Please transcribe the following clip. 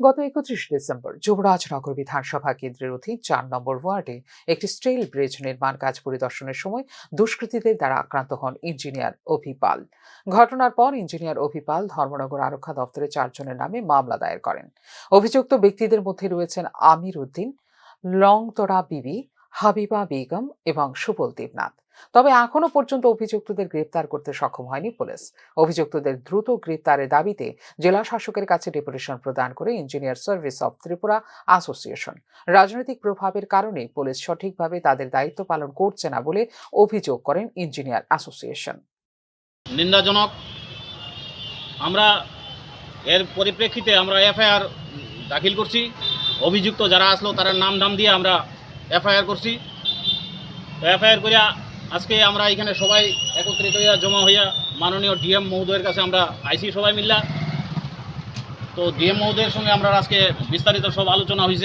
গত একত্রিশ ডিসেম্বর যুবরাজনগর বিধানসভা কেন্দ্রের অধীন চার নম্বর ওয়ার্ডে একটি স্টিল ব্রিজ নির্মাণ কাজ পরিদর্শনের সময় দুষ্কৃতীদের দ্বারা আক্রান্ত হন ইঞ্জিনিয়ার অভিপাল। ঘটনার পর ইঞ্জিনিয়ার অভিপাল ধর্মনগর আরক্ষা দপ্তরে চারজনের নামে মামলা দায়ের করেন। অভিযুক্ত ব্যক্তিদের মধ্যে রয়েছেন আমির উদ্দিন, লংতরা বিবি হাবিবা বেগম এবং সুবল দেবনাথ। তবে এখনও পর্যন্ত অভিযুক্তদের গ্রেপ্তার করতে সক্ষম হয়নি পুলিশ। অভিযুক্তদের দ্রুত গ্রেপ্তারের দাবিতে জেলা শাসকের কাছে ডেপুটেশন প্রদান করে engineer service of Tripura association. রাজনৈতিক প্রভাবের কারণে পুলিশ সঠিকভাবে তাদের দায়িত্ব পালন করছে না বলে অভিযোগ করেন ইঞ্জিনিয়ার অ্যাসোসিয়েশন। নিন্দাজনক। আমরা এর পরিপ্রেক্ষিতে আমরা এফআইআর দাখিল করছি। অভিযুক্ত যারা আসলো তারা নাম নাম দিয়ে আমরা এফআইআর করছি। তো এফআইআর করিয়া আজকে আমরা এখানে সবাই একত্রিত হইয়া, জমা হইয়া মাননীয় ডিএম মহোদয়ের কাছে আমরা আইসি সবাই মিল্লা। তো ডিএম মহোদয়ের সঙ্গে আমরা আজকে বিস্তারিত সব আলোচনা হয়েছে